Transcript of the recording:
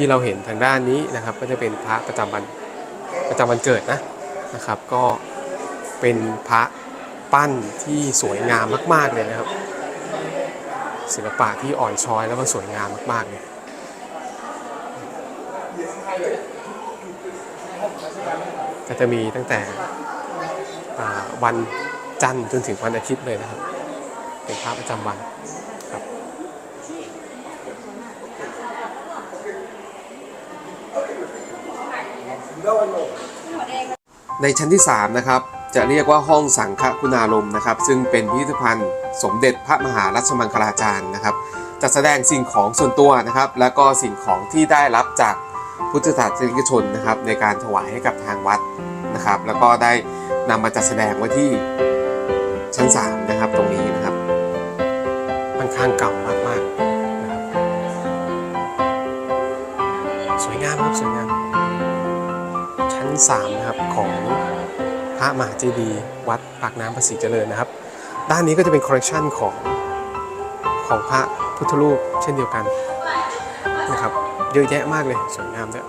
ที่เราเห็นทางด้านนี้นะครับ ก็จะเป็นพระประจำวันประจำวันเกิดนะนะครับ ก็เป็นพระปั้นที่สวยงามมาก ๆเลยนะครับ ศิลปะที่อ่อนช้อยแล้วก็สวยงามมากๆเลยก็จะมีตั้งแต่วันจันทร์จนถึงวันอาทิตย์เลยนะครับ เป็นพระประจำวันครับ ในชั้นที่ 3 นะครับ จะเรียกว่าห้องสังฆคุณารมนะครับ ซึ่งเป็นพิพิธภัณฑ์สมเด็จพระมหารัชมังคลาจารย์นะครับจัดแสดงสิ่งของส่วนตัวนะครับ แล้วก็สิ่งของที่ได้รับจากพุทธศาสนิกชนนะครับ ในการถวายให้กับทางวัดนะครับ แล้วก็ได้นำมาจัดแสดงไว้ที่ชั้น 3 นะครับ ตรงนี้นะครับค่อนข้างเก่ามากๆนะครับสวยงามครับสวยงาม 3นะครับของพระมหาเจดีย์วัดปากน้ำภาษีเจริญนะครับ ด้านนี้ก็จะเป็นคอลเลกชันของของพระพุทธรูปเช่นเดียวกันนะครับ เยอะแยะมากเลยสวยงามด้วย